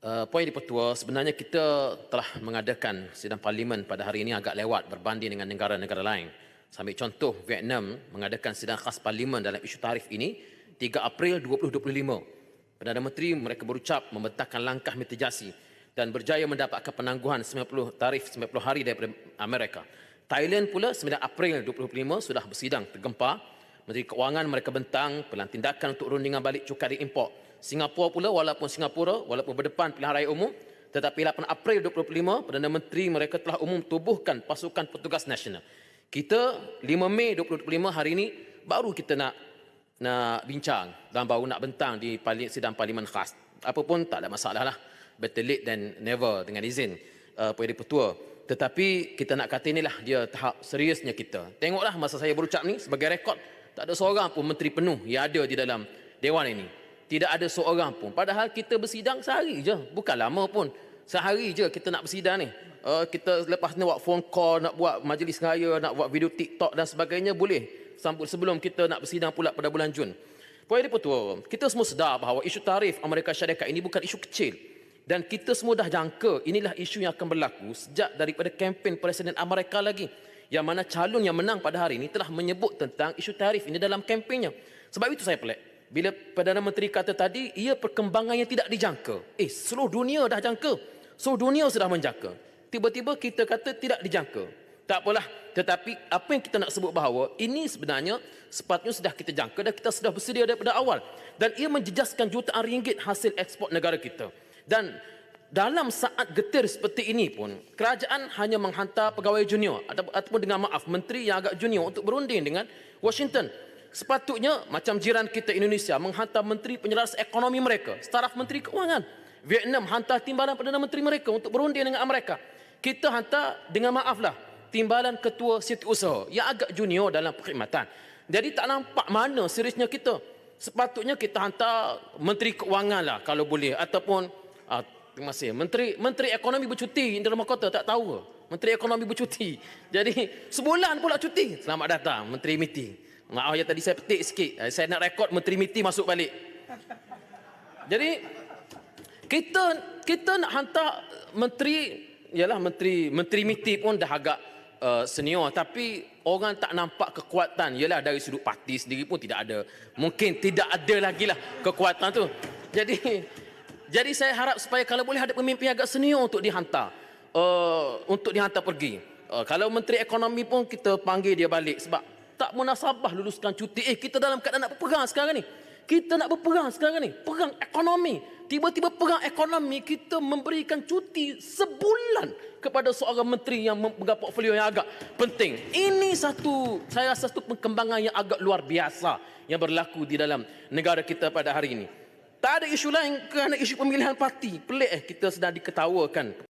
Uh, poin di Pertua, sebenarnya kita telah mengadakan sidang parlimen pada hari ini agak lewat berbanding dengan negara-negara lain. Sambil contoh, Vietnam mengadakan sidang khas parlimen dalam isu tarif ini 3 April 2025. Perdana Menteri mereka berucap membentangkan langkah mitigasi dan berjaya mendapatkan penangguhan 90 tarif 90 hari daripada Amerika. Thailand pula 9 April 2025 sudah bersidang tergempar. Menteri Keuangan mereka bentang pelan tindakan untuk rundingan balik cukai import. Singapura pula walaupun Singapura walaupun berdepan pilihan raya umum tetapi 8 April 2025 Perdana Menteri mereka telah umum tubuhkan pasukan petugas nasional. Kita 5 Mei 2025 hari ini baru kita nak nak bincang dan baru nak bentang di sidang parlimen khas. Apapun tak ada masalah lah. Better late than never dengan izin uh, Puan Petua. Tetapi kita nak kata inilah dia tahap seriusnya kita. Tengoklah masa saya berucap ni sebagai rekod tak ada seorang pun menteri penuh yang ada di dalam dewan ini. Tidak ada seorang pun. Padahal kita bersidang sehari je. Bukan lama pun. Sehari je kita nak bersidang ni. Uh, kita lepas ni buat phone call, nak buat majlis raya, nak buat video TikTok dan sebagainya boleh. Sambut sebelum kita nak bersidang pula pada bulan Jun. Poin dia tua, kita semua sedar bahawa isu tarif Amerika Syarikat ini bukan isu kecil. Dan kita semua dah jangka inilah isu yang akan berlaku sejak daripada kempen Presiden Amerika lagi. Yang mana calon yang menang pada hari ini telah menyebut tentang isu tarif ini dalam kempennya. Sebab itu saya pelik bila Perdana Menteri kata tadi, ia perkembangan yang tidak dijangka. Eh, seluruh dunia dah jangka. Seluruh dunia sudah menjangka. Tiba-tiba kita kata tidak dijangka. Tak apalah. Tetapi apa yang kita nak sebut bahawa ini sebenarnya sepatutnya sudah kita jangka dan kita sudah bersedia daripada awal. Dan ia menjejaskan jutaan ringgit hasil ekspor negara kita. Dan dalam saat getir seperti ini pun, kerajaan hanya menghantar pegawai junior ataupun dengan maaf, menteri yang agak junior untuk berunding dengan Washington sepatutnya macam jiran kita Indonesia menghantar menteri penyelaras ekonomi mereka, staraf menteri keuangan. Vietnam hantar timbalan Perdana Menteri mereka untuk berunding dengan Amerika. Kita hantar dengan maaflah timbalan ketua setiausaha yang agak junior dalam perkhidmatan. Jadi tak nampak mana seriusnya kita. Sepatutnya kita hantar menteri keuangan lah kalau boleh ataupun ah, terima kasih menteri menteri ekonomi bercuti di rumah kota tak tahu menteri ekonomi bercuti. Jadi sebulan pula cuti. Selamat datang menteri meeting. Maaf ya tadi saya petik sikit. Eh, saya nak rekod menteri miti masuk balik. Jadi kita kita nak hantar menteri ialah menteri menteri miti pun dah agak uh, senior tapi orang tak nampak kekuatan ialah dari sudut parti sendiri pun tidak ada. Mungkin tidak ada lagi lah kekuatan tu. Jadi jadi saya harap supaya kalau boleh ada pemimpin agak senior untuk dihantar uh, untuk dihantar pergi. Uh, kalau menteri ekonomi pun kita panggil dia balik sebab tak munasabah luluskan cuti. Eh, kita dalam keadaan nak berperang sekarang ni. Kita nak berperang sekarang ni. Perang ekonomi. Tiba-tiba perang ekonomi, kita memberikan cuti sebulan kepada seorang menteri yang memegang portfolio yang agak penting. Ini satu, saya rasa satu perkembangan yang agak luar biasa yang berlaku di dalam negara kita pada hari ini. Tak ada isu lain kerana isu pemilihan parti. Pelik eh kita sedang diketawakan.